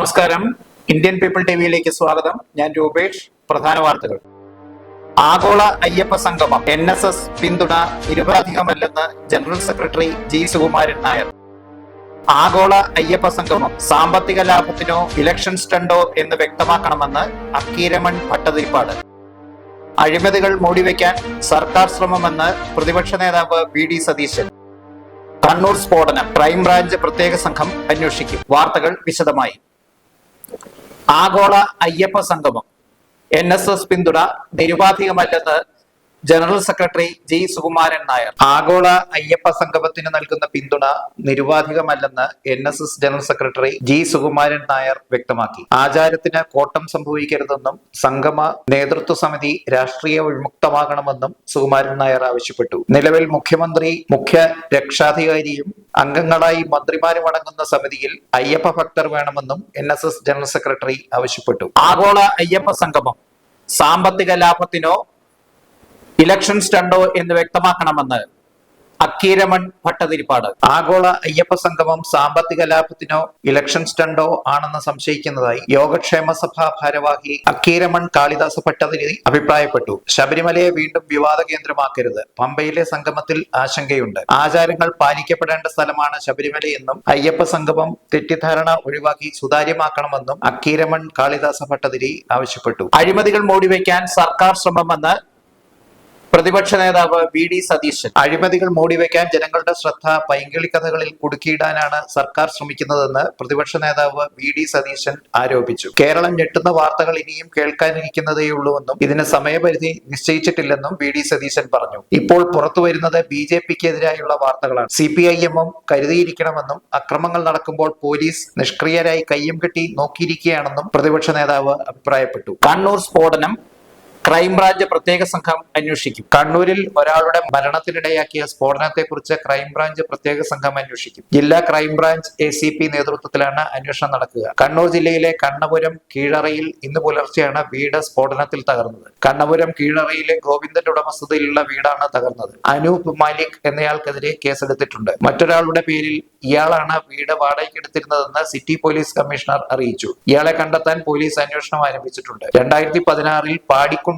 നമസ്കാരം. Indian people ടിവിയിലേക്ക് സ്വാഗതം. ഞാൻ രൂപേഷ്. പ്രധാന വാർത്തകൾ. ആഗോള അയ്യപ്പ സംഗമം. എൻ എസ് എസ് പിന്തുണ നിരുപാധികമല്ലെന്ന് general secretary G Sukumaran Nair. ആഗോള അയ്യപ്പ സംഗമം സാമ്പത്തിക ലാഭത്തിനോ ഇലക്ഷൻ സ്റ്റണ്ടോ എന്ന് വ്യക്തമാക്കണമെന്ന് അക്കീരമൺ ഭട്ടതിരിപ്പാട്. അഴിമതികൾ മൂടിവെക്കാൻ സർക്കാർ ശ്രമമെന്ന് പ്രതിപക്ഷ നേതാവ് വി ഡി സതീശൻ. കണ്ണൂർ സ്ഫോടനം. ക്രൈംബ്രാഞ്ച് പ്രത്യേക സംഘം അന്വേഷിക്കും. വാർത്തകൾ വിശദമായി. ആഗോള അയ്യപ്പ സംഗമം. എൻ എസ് എസ് പിന്തുണ നിരുപാധികമല്ലെന്ന് general secretary G Sukumaran Nair. ആഗോള അയ്യപ്പ സംഗമത്തിന് നൽകുന്ന പിന്തുണ നിരുപാധികമല്ലെന്ന് N S S general secretary G Sukumaran Nair വ്യക്തമാക്കി. ആചാരത്തിന് കോട്ടം സംഭവിക്കരുതെന്നും സംഗമ നേതൃത്വ സമിതി രാഷ്ട്രീയ വിമുക്തമാകണമെന്നും സുകുമാരൻ നായർ ആവശ്യപ്പെട്ടു. നിലവിൽ മുഖ്യമന്ത്രി മുഖ്യ രക്ഷാധികാരിയും അംഗങ്ങളായി മന്ത്രിമാരും അടങ്ങുന്ന സമിതിയിൽ അയ്യപ്പ ഭക്തർ വേണമെന്നും N S S general secretary ആവശ്യപ്പെട്ടു. ആഗോള അയ്യപ്പ സംഗമം സാമ്പത്തിക ലാഭത്തിനോ ഇലക്ഷൻ സ്റ്റണ്ടോ എന്ന് വ്യക്തമാക്കണമെന്ന് അക്കീരമൺ ഭട്ടതിരിപ്പാട്. ആഗോള അയ്യപ്പ സംഗമം സാമ്പത്തിക ലാഭത്തിനോ ഇലക്ഷൻ സ്റ്റണ്ടോ ആണെന്ന് സംശയിക്കുന്നതായി യോഗക്ഷേമ സഭാ ഭാരവാഹി അക്കീരമൺ കാളിദാസ ഭട്ടതിരി അഭിപ്രായപ്പെട്ടു. ശബരിമലയെ വീണ്ടും വിവാദ കേന്ദ്രമാക്കരുത്. പമ്പയിലെ സംഗമത്തിൽ ആശങ്കയുണ്ട്. ആചാരങ്ങൾ പാലിക്കപ്പെടേണ്ട സ്ഥലമാണ് ശബരിമലയെന്നും അയ്യപ്പ സംഗമം തെറ്റിദ്ധാരണ ഒഴിവാക്കി സുതാര്യമാക്കണമെന്നും അക്കീരമൺ കാളിദാസ ഭട്ടതിരി ആവശ്യപ്പെട്ടു. അഴിമതികൾ മൂടിവെക്കാൻ സർക്കാർ ശ്രമമെന്ന് പ്രതിപക്ഷ നേതാവ് വി ഡി സതീശൻ. അഴിമതികൾ മൂടിവെക്കാൻ ജനങ്ങളുടെ ശ്രദ്ധ പൈങ്കിളി കഥകളിൽ കുടുക്കിയിടാനാണ് സർക്കാർ ശ്രമിക്കുന്നതെന്ന് പ്രതിപക്ഷ നേതാവ് വി ഡി സതീശൻ ആരോപിച്ചു. കേരളം ഞെട്ടുന്ന വാർത്തകൾ ഇനിയും കേൾക്കാനിരിക്കുന്നതേയുള്ളൂവെന്നും ഇതിന് സമയപരിധി നിശ്ചയിച്ചിട്ടില്ലെന്നും വി ഡി സതീശൻ പറഞ്ഞു. ഇപ്പോൾ പുറത്തു വരുന്നത് ബി ജെ പിക്ക് എതിരായുള്ള വാർത്തകളാണ്. സി പി ഐ എമ്മും കരുതിയിരിക്കണമെന്നും അക്രമങ്ങൾ നടക്കുമ്പോൾ പോലീസ് നിഷ്ക്രിയരായി കയ്യും കെട്ടി നോക്കിയിരിക്കുകയാണെന്നും പ്രതിപക്ഷ നേതാവ് അഭിപ്രായപ്പെട്ടു. കണ്ണൂർ സ്ഫോടനം ക്രൈംബ്രാഞ്ച് പ്രത്യേക സംഘം അന്വേഷിക്കും. കണ്ണൂരിൽ ഒരാളുടെ മരണത്തിനിടയാക്കിയ സ്ഫോടനത്തെക്കുറിച്ച് ക്രൈംബ്രാഞ്ച് പ്രത്യേക സംഘം അന്വേഷിക്കും. ജില്ലാ ക്രൈംബ്രാഞ്ച് എ സി പി നേതൃത്വത്തിലാണ് അന്വേഷണം നടക്കുക. കണ്ണൂർ ജില്ലയിലെ കണ്ണപുരം കീഴറയിൽ ഇന്ന് പുലർച്ചെയാണ് വീട് സ്ഫോടനത്തിൽ തകർന്നത്. കണ്ണപുരം കീഴറയിലെ ഗോവിന്ദന്റെ ഉടമസ്ഥതയിലുള്ള വീടാണ് തകർന്നത്. അനൂപ് മാലിക് എന്നയാൾക്കെതിരെ കേസെടുത്തിട്ടുണ്ട്. മറ്റൊരാളുടെ പേരിൽ ഇയാളാണ് വീട് വാടകയ്ക്കെടുത്തിരുന്നതെന്ന് സിറ്റി പോലീസ് കമ്മീഷണർ അറിയിച്ചു. ഇയാളെ കണ്ടെത്താൻ പോലീസ് അന്വേഷണം ആരംഭിച്ചിട്ടുണ്ട്. രണ്ടായിരത്തി പതിനാറിൽ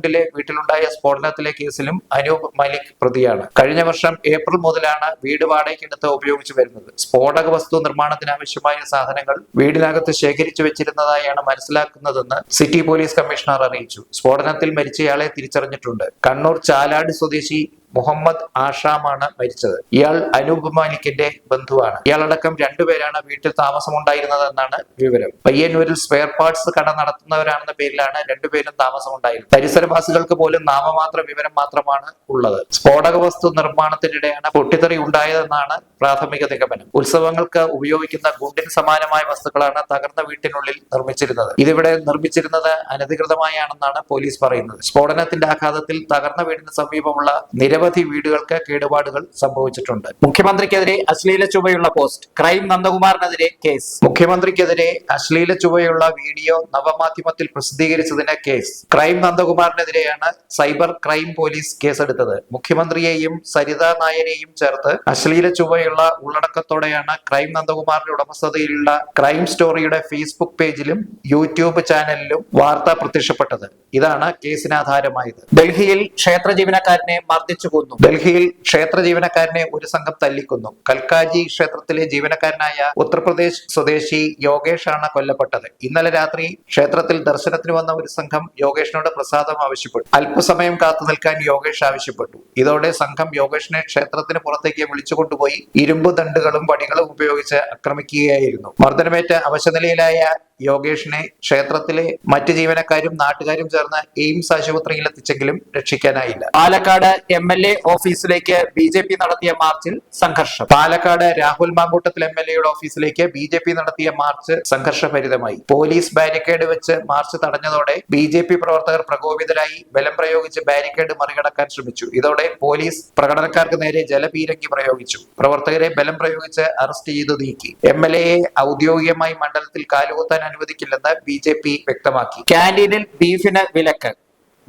പാടിക്കുണ്ടിലെ വീട്ടിലുണ്ടായ സ്ഫോടനത്തിലെ കേസിലും അനൂപ് മലിക് പ്രതിയാണ്. കഴിഞ്ഞ വർഷം ഏപ്രിൽ മുതലാണ് വീട് വാടകയ്ക്കെടുത്ത് ഉപയോഗിച്ചു വരുന്നത്. സ്ഫോടക വസ്തു നിർമ്മാണത്തിന് ആവശ്യമായ സാധനങ്ങൾ വീടിനകത്ത് ശേഖരിച്ചു വെച്ചിരുന്നതായാണ് മനസ്സിലാക്കുന്നതെന്ന് സിറ്റി പോലീസ് കമ്മീഷണർ അറിയിച്ചു. സ്ഫോടനത്തിൽ മരിച്ചയാളെ തിരിച്ചറിഞ്ഞിട്ടുണ്ട്. കണ്ണൂർ ചാലാട് സ്വദേശി മുഹമ്മദ് ആഷാമാണ് മരിച്ചത്. ഇയാൾ അനൂപ് മാലിക്കിന്റെ ബന്ധുവാണ്. ഇയാളടക്കം രണ്ടുപേരാണ് വീട്ടിൽ താമസമുണ്ടായിരുന്നതെന്നാണ് വിവരം. പയ്യന്നൂരിൽ സ്പെയർ പാർട്സ് കട നടത്തുന്നവരാണെന്ന പേരിലാണ് രണ്ടുപേരും താമസമുണ്ടായിരുന്നത്. പരിസരവാസികൾക്ക് പോലും നാമമാത്ര വിവരം മാത്രമാണ് ഉള്ളത്. സ്ഫോടക വസ്തു നിർമ്മാണത്തിനിടെയാണ് പൊട്ടിത്തെറി ഉണ്ടായതെന്നാണ് പ്രാഥമിക നിഗമനം. ഉത്സവങ്ങൾക്ക് ഉപയോഗിക്കുന്ന ഗുണ്ടിന് സമാനമായ വസ്തുക്കളാണ് തകർന്ന വീട്ടിനുള്ളിൽ നിർമ്മിച്ചിരുന്നത്. ഇതിവിടെ നിർമ്മിച്ചിരുന്നത് അനധികൃതമായാണെന്നാണ് പോലീസ് പറയുന്നത്. സ്ഫോടനത്തിന്റെ ആഘാതത്തിൽ തകർന്ന വീടിന് സമീപമുള്ള നിരവധി വീടുകൾക്ക് കേടുപാടുകൾ സംഭവിച്ചിട്ടുണ്ട്. മുഖ്യമന്ത്രിക്കെതിരെ അശ്ലീല ചുവയുള്ള പോസ്റ്റ് ക്രൈം നന്ദകുമാറിനെതിരെ കേസ്. മുഖ്യമന്ത്രിക്കെതിരെ അശ്ലീല ചുവയുള്ള വീഡിയോ നവമാധ്യമത്തിൽ പ്രസിദ്ധീകരിച്ചതിന് കേസ്. ക്രൈം നന്ദകുമാറിനെതിരെയാണ് സൈബർ ക്രൈം പോലീസ് കേസെടുത്തത്. മുഖ്യമന്ത്രിയെയും സരിത നായരെയും ചേർത്ത് അശ്ലീല ചുവയുള്ള ഉള്ളടക്കത്തോടെയാണ് ക്രൈം നന്ദകുമാറിന്റെ ഉടമസ്ഥതയിലുള്ള ക്രൈം സ്റ്റോറിയുടെ ഫേസ്ബുക്ക് പേജിലും യൂട്യൂബ് ചാനലിലും വാർത്ത പ്രത്യക്ഷപ്പെട്ടത്. ഇതാണ് കേസിന് ആധാരമായത് ഡൽഹിയിൽ ക്ഷേത്ര ജീവനക്കാരനെ മർദ്ദിച്ചു കൊന്നു ഡൽഹിയിൽ ക്ഷേത്ര ജീവനക്കാരനെ ഒരു സംഘം തല്ലിക്കൊന്നു. കൽക്കാജി ക്ഷേത്രത്തിലെ ജീവനക്കാരനായ ഉത്തർപ്രദേശ് സ്വദേശി യോഗേഷ് ആണ് കൊല്ലപ്പെട്ടത്. ഇന്നലെ രാത്രി ക്ഷേത്രത്തിൽ ദർശനത്തിന് വന്ന ഒരു സംഘം യോഗേഷിനോട് പ്രസാദം ആവശ്യപ്പെട്ടു. അല്പസമയം കാത്തു നിൽക്കാൻ യോഗേഷ് ആവശ്യപ്പെട്ടു. ഇതോടെ സംഘം യോഗേഷിനെ ക്ഷേത്രത്തിന് പുറത്തേക്ക് വിളിച്ചുകൊണ്ടുപോയി ഇരുമ്പ് ദണ്ടുകളും വടികളും ഉപയോഗിച്ച് ആക്രമിക്കുകയായിരുന്നു. മർദ്ദനമേറ്റ അവശനിലയിലായ യോഗേഷിനെ ക്ഷേത്രത്തിലെ മറ്റ് ജീവനക്കാരും നാട്ടുകാരും ചേർന്ന് എയിംസ് ആശുപത്രിയിൽ എത്തിച്ചെങ്കിലും രക്ഷിക്കാനായില്ല. പാലക്കാട് എം എൽ എ ഓഫീസിലേക്ക് ബി ജെ പി നടത്തിയ മാർച്ചിൽ സംഘർഷം. പാലക്കാട് രാഹുൽ മാങ്കൂട്ടത്തിൽ എം എൽ എയുടെ ഓഫീസിലേക്ക് ബി ജെ പി നടത്തിയ മാർച്ച് സംഘർഷഭരിതമായി. പോലീസ് ബാരിക്കേഡ് വെച്ച് മാർച്ച് തടഞ്ഞതോടെ ബി ജെ പി പ്രവർത്തകർ പ്രകോപിതരായി ബലം പ്രയോഗിച്ച് ബാരിക്കേഡ് മറികടക്കാൻ ശ്രമിച്ചു. ഇതോടെ പോലീസ് പ്രകടനക്കാർക്ക് നേരെ ജലപീരങ്കി പ്രയോഗിച്ചു. പ്രവർത്തകരെ ബലം പ്രയോഗിച്ച് അറസ്റ്റ് ചെയ്തു നീക്കി. എം എൽ എയെ ഔദ്യോഗികമായി മണ്ഡലത്തിൽ കാലുകുത്താൻ അനുവദിക്കില്ലെന്ന് ബി ജെ പി വ്യക്തമാക്കി. ക്യാന്റീനിൽ ബീഫിന് വിലക്ക്.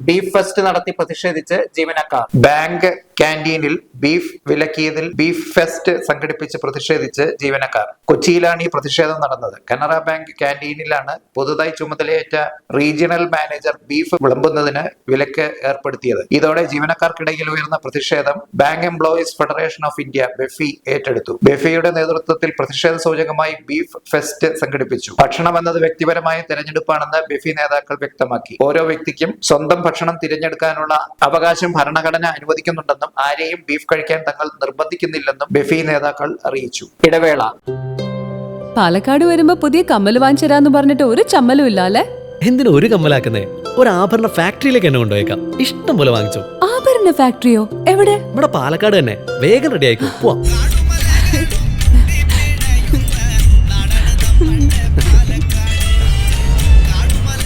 ബീഫ് ഫെസ്റ്റ് നടത്തി പ്രതിഷേധിച്ച് ജീവനക്കാർ. ബാങ്ക് ക്യാന്റീനിൽ ബീഫ് വിലക്കിയതിൽ ബീഫ് ഫെസ്റ്റ് സംഘടിപ്പിച്ച് പ്രതിഷേധിച്ച് ജീവനക്കാർ. കൊച്ചിയിലാണ് ഈ പ്രതിഷേധം നടന്നത്. കനറ ബാങ്ക് ക്യാന്റീനിലാണ് പുതുതായി ചുമതലയേറ്റ റീജിയണൽ മാനേജർ ബീഫ് വിളമ്പുന്നതിന് വിലക്ക് ഏർപ്പെടുത്തിയത്. ഇതോടെ ജീവനക്കാർക്കിടയിൽ ഉയർന്ന പ്രതിഷേധം bank employees federation of India BEFI ഏറ്റെടുത്തു. ബെഫിയുടെ നേതൃത്വത്തിൽ പ്രതിഷേധ സൂചകമായി ബീഫ് ഫെസ്റ്റ് സംഘടിപ്പിച്ചു. ഭക്ഷണം എന്നത് വ്യക്തിപരമായ തെരഞ്ഞെടുപ്പാണെന്ന് ബെഫി നേതാക്കൾ വ്യക്തമാക്കി. ഓരോ വ്യക്തിക്കും സ്വന്തം ഭക്ഷണം തിരഞ്ഞെടുക്കാനുള്ള അവകാശം ഭരണഘടന അനുവദിക്കുന്നുണ്ടെന്നും ആരെയും ബീഫ് കഴിക്കാൻ തങ്ങൾ നിർബന്ധിക്കുന്നില്ലെന്നും ബെഫി നേതാക്കൾ അറിയിച്ചു. ഇടവേള. പാലക്കാട് വരുമ്പോ പുതിയ കമ്മൽ വാങ്ങിച്ചരാന്ന് പറഞ്ഞിട്ട് ഒരു ചമ്മലും ഇല്ല അല്ലെ എന്തിനു ഒരു കമ്മലാക്കുന്നേ? ഒരു ആഭരണ ഫാക്ടറിയിലേക്ക് എന്നെ കൊണ്ടുപോയേക്കാം. ഇഷ്ടം പോലെ വാങ്ങിച്ചു. ആഭരണ ഫാക്ടറിയോ? എവിടെ? ഇവിടെ പാലക്കാട് തന്നെ. വേഗം റെഡി ആയിക്കോ. പോവാം.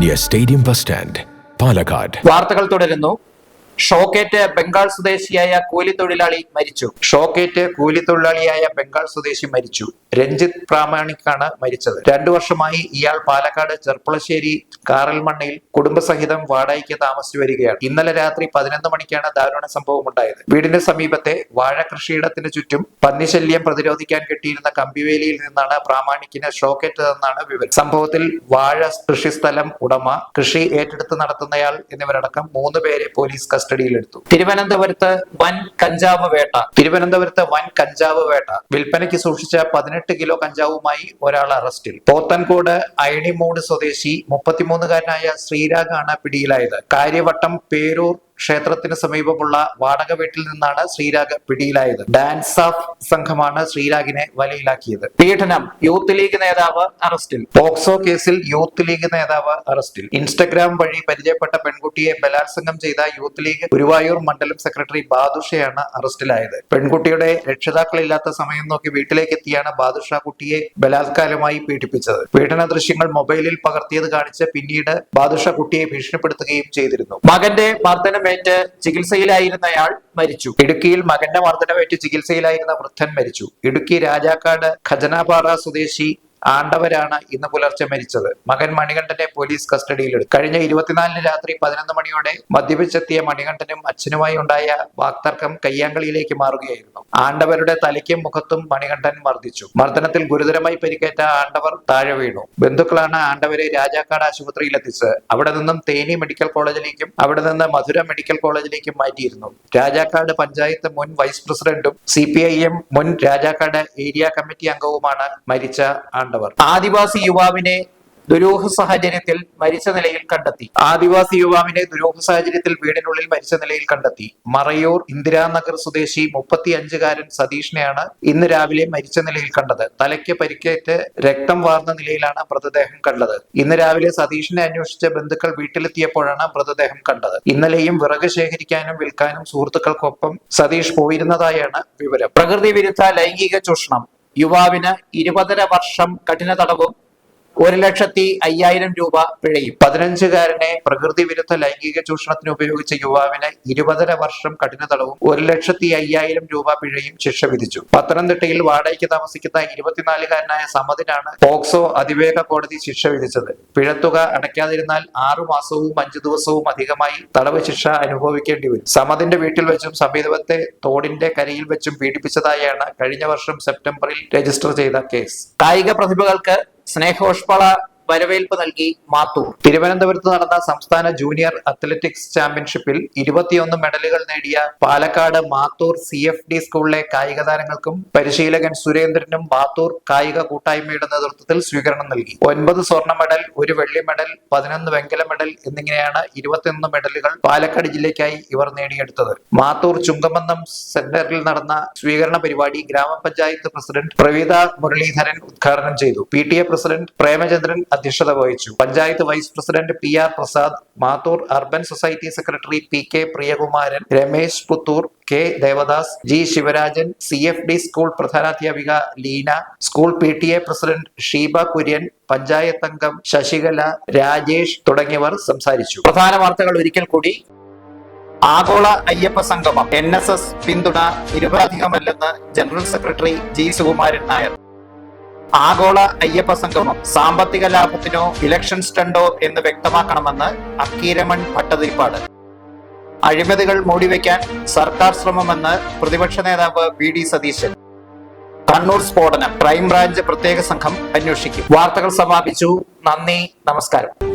near stadium bus stand Palakkad വാർത്തകൾ തുടരുന്നു. ഷോക്കേറ്റ് ബംഗാൾ സ്വദേശിയായ കൂലിത്തൊഴിലാളി മരിച്ചു. ഷോക്കേറ്റ് കൂലിത്തൊഴിലാളിയായ ബംഗാൾ സ്വദേശി മരിച്ചു. രഞ്ജിത്ത് പ്രാമാണിക്കാണ് മരിച്ചത്. രണ്ടു വർഷമായി ഇയാൾ പാലക്കാട് ചെർപ്പളശ്ശേരി കാറൽമണ്ണയിൽ കുടുംബസഹിതം വാടകയ്ക്ക് താമസിച്ചു വരികയാണ്. ഇന്നലെ രാത്രി പതിനൊന്ന് മണിക്കാണ് ദാരുണ സംഭവം ഉണ്ടായത്. വീടിന്റെ സമീപത്തെ വാഴ കൃഷിയിടത്തിന് ചുറ്റും പന്നിശല്യം പ്രതിരോധിക്കാൻ കെട്ടിയിരുന്ന കമ്പിവേലിയിൽ നിന്നാണ് പ്രാമാണിക്കിന് ഷോക്കേറ്റതെന്നാണ് വിവരം. സംഭവത്തിൽ വാഴ കൃഷിസ്ഥലം ഉടമ കൃഷി ഏറ്റെടുത്ത് നടത്തുന്നയാൾ എന്നിവരടക്കം മൂന്ന് പേരെ പോലീസ് കസ്റ്റഡിയിലെടുത്തു. തിരുവനന്തപുരത്ത് വൻ കഞ്ചാവ് വേട്ട. തിരുവനന്തപുരത്ത് വൻ കഞ്ചാവ് വേട്ട. വിൽപ്പനയ്ക്ക് സൂക്ഷിച്ച പതിനെട്ട് കിലോ കഞ്ചാവുമായി ഒരാൾ അറസ്റ്റിൽ. പോത്തൻകോട് അയണിമൂട് സ്വദേശി മുപ്പത്തിമൂന്നുകാരനായ ശ്രീരാഗാണ് പിടിയിലായത്. കാര്യവട്ടം പേരൂർ ക്ഷേത്രത്തിന് സമീപമുള്ള വാടക വീട്ടിൽ നിന്നാണ് ശ്രീരാഗ് പിടിയിലായത്. ഡാൻസ് ഓഫ് സംഘമാണ് ശ്രീരാഗിനെ വലയിലാക്കിയത്. പീഡനം യൂത്ത് ലീഗ് നേതാവ് അറസ്റ്റിൽ. പോക്സോ കേസിൽ യൂത്ത് ലീഗ് നേതാവ് അറസ്റ്റിൽ. ഇൻസ്റ്റഗ്രാം വഴി പരിചയപ്പെട്ട പെൺകുട്ടിയെ ബലാത്സംഗം ചെയ്ത യൂത്ത് ലീഗ് ഗുരുവായൂർ മണ്ഡലം സെക്രട്ടറി ബാദുഷയാണ് അറസ്റ്റിലായത്. പെൺകുട്ടിയുടെ രക്ഷിതാക്കളില്ലാത്ത സമയം നോക്കി വീട്ടിലേക്ക് എത്തിയാണ് ബാദുഷ കുട്ടിയെ ബലാത്കാരമായി പീഡിപ്പിച്ചത്. പീഡന ദൃശ്യങ്ങൾ മൊബൈലിൽ പകർത്തിയത് കാണിച്ച് പിന്നീട് ബാദുഷ കുട്ടിയെ ഭീഷണിപ്പെടുത്തുകയും ചെയ്തിരുന്നു. മകന്റെ മർദ്ദനമേറ്റ് ചികിത്സയിലായിരുന്നയാൾ മരിച്ചു. ഇടുക്കിയിൽ മകന്റെ മർദ്ദനമേറ്റ് ചികിത്സയിലായിരുന്ന വൃദ്ധൻ മരിച്ചു. ഇടുക്കി രാജാക്കാട് ഖജനാപാറ സ്വദേശി ആണ്ടവരാണ് ഇന്ന് പുലർച്ചെ മരിച്ചത്. മകൻ മണികണ്ഠനെ പോലീസ് കസ്റ്റഡിയിലെടുത്തു. കഴിഞ്ഞ ഇരുപത്തിനാലിന് രാത്രി പതിനൊന്ന് മണിയോടെ മദ്യപിച്ചെത്തിയ മണികണ്ഠനും അച്ഛനുമായി ഉണ്ടായ വാക്തർക്കം കയ്യാങ്കളിയിലേക്ക് മാറുകയായിരുന്നു. ആണ്ടവരുടെ തലയ്ക്കും മുഖത്തും മണികണ്ഠൻ മർദ്ദിച്ചു. മർദ്ദനത്തിൽ ഗുരുതരമായി പരിക്കേറ്റ ആണ്ടവർ താഴെ വീണു. ബന്ധുക്കളാണ് ആണ്ടവരെ രാജാക്കാട് ആശുപത്രിയിൽ എത്തിച്ചത് അവിടെ നിന്നും തേനി മെഡിക്കൽ കോളേജിലേക്കും അവിടെ നിന്ന് മധുര മെഡിക്കൽ കോളേജിലേക്കും മാറ്റിയിരുന്നു. രാജാക്കാട് പഞ്ചായത്ത് മുൻ വൈസ് പ്രസിഡന്റും സി മുൻ രാജാക്കാട് ഏരിയ കമ്മിറ്റി അംഗവുമാണ് മരിച്ച ആണ്ടവർ. ആദിവാസി യുവാവിനെ ദുരൂഹ സാഹചര്യത്തിൽ മരിച്ച നിലയിൽ കണ്ടെത്തി. ആദിവാസി യുവാവിനെ ദുരൂഹ സാഹചര്യത്തിൽ വീടിനുള്ളിൽ മരിച്ച നിലയിൽ കണ്ടെത്തി. മറയൂർ ഇന്ദിരാനഗർ സ്വദേശി മുപ്പത്തി അഞ്ചുകാരൻ സതീഷിനെയാണ് ഇന്ന് രാവിലെ മരിച്ച നിലയിൽ കണ്ടത്. തലയ്ക്ക് പരിക്കേറ്റ് രക്തം വാർന്ന നിലയിലാണ് മൃതദേഹം കണ്ടത്. ഇന്ന് രാവിലെ സതീഷിനെ അന്വേഷിച്ച ബന്ധുക്കൾ വീട്ടിലെത്തിയപ്പോഴാണ് മൃതദേഹം കണ്ടത്. ഇന്നലെയും വിറക് ശേഖരിക്കാനും വിൽക്കാനും സുഹൃത്തുക്കൾക്കൊപ്പം സതീഷ് പോയിരുന്നതായാണ് വിവരം. പ്രകൃതി വിരുദ്ധ ലൈംഗിക ചൂഷണം. യുവാവിന് ഇരുപതര വർഷം കഠിന തടവും ഒരു ലക്ഷത്തി അയ്യായിരം രൂപ പിഴയും. പതിനഞ്ചുകാരനെ പ്രകൃതി വിരുദ്ധ ലൈംഗിക ചൂഷണത്തിന് ഉപയോഗിച്ച യുവാവിന് ഇരുപതര വർഷം കഠിന തടവും ഒരു ലക്ഷത്തി അയ്യായിരം രൂപ പിഴയും ശിക്ഷ വിധിച്ചു. പത്തനംതിട്ടയിൽ വാടകയ്ക്ക് താമസിക്കുന്ന ഇരുപത്തിനാലുകാരനായ സമദിനാണ് പോക്സോ അതിവേഗ കോടതി ശിക്ഷ വിധിച്ചത്. പിഴത്തുക അടയ്ക്കാതിരുന്നാൽ ആറു മാസവും അഞ്ചു ദിവസവും അധികമായി തടവ് ശിക്ഷ അനുഭവിക്കേണ്ടി വരും. സമദിന്റെ വീട്ടിൽ വെച്ചും സമീപത്തെ തോടിന്റെ കരയിൽ വെച്ചും പീഡിപ്പിച്ചതായാണ് കഴിഞ്ഞ വർഷം സെപ്റ്റംബറിൽ രജിസ്റ്റർ ചെയ്ത കേസ്. കായിക പ്രതിഭകൾക്ക് സ്നേഹോഷ്പള വരവേൽപ്പ് നൽകി മാത്തൂർ. തിരുവനന്തപുരത്ത് നടന്ന സംസ്ഥാന ജൂനിയർ അത്ലറ്റിക്സ് ചാമ്പ്യൻഷിപ്പിൽ ഇരുപത്തിയൊന്ന് മെഡലുകൾ നേടിയ Palakkad Mathur C F D സ്കൂളിലെ കായിക താരങ്ങൾക്കും പരിശീലകൻ സുരേന്ദ്രനും മാത്തൂർ കായിക കൂട്ടായ്മയുടെ നേതൃത്വത്തിൽ സ്വീകരണം നൽകി. ഒൻപത് സ്വർണ മെഡൽ ഒരു വെള്ളി മെഡൽ പതിനൊന്ന് വെങ്കല മെഡൽ എന്നിങ്ങനെയാണ് ഇരുപത്തിയൊന്ന് മെഡലുകൾ പാലക്കാട് ജില്ലയ്ക്കായി ഇവർ നേടിയെടുത്തത്. മാത്തൂർ ചുങ്കമന്നം സെന്ററിൽ നടന്ന സ്വീകരണ പരിപാടി ഗ്രാമപഞ്ചായത്ത് പ്രസിഡന്റ് പ്രവീത മുരളീധരൻ ഉദ്ഘാടനം ചെയ്തു. P T A president Premachandran അധ്യക്ഷത വഹിച്ചു. Panchayat vice president P R Prasad Mathur urban society secretary P K Priyakumaran Ramesh Puthur K Devadas G Sivarajan C F D school പ്രധാനാധ്യാപിക Leena school P T A president Sheeba Kurian panchayat അംഗം ശശികല രാജേഷ് തുടങ്ങിയവർ സംസാരിച്ചു. പ്രധാന വാർത്തകൾ ഒരിക്കൽ കൂടി. ആഗോള അയ്യപ്പ സംഗമം. N S S പിന്തുണ നിരുപാധികമല്ലെന്ന് general secretary G Sukumaran Nair. ആഗോള അയ്യപ്പ സംഗമം സാമ്പത്തിക ലാഭത്തിനോ ഇലക്ഷൻ സ്റ്റണ്ടോ എന്ന് വ്യക്തമാക്കണമെന്ന് അക്കീരമൺ ഭട്ടതിരിപ്പാട്. അഴിമതികൾ മൂടിവെക്കാൻ സർക്കാർ ശ്രമമെന്ന് പ്രതിപക്ഷ നേതാവ് വി ഡി സതീശൻ. കണ്ണൂർ സ്ഫോടനം ക്രൈംബ്രാഞ്ച് പ്രത്യേക സംഘം അന്വേഷിക്കും. വാർത്തകൾ സമാപിച്ചു. നന്ദി നമസ്കാരം.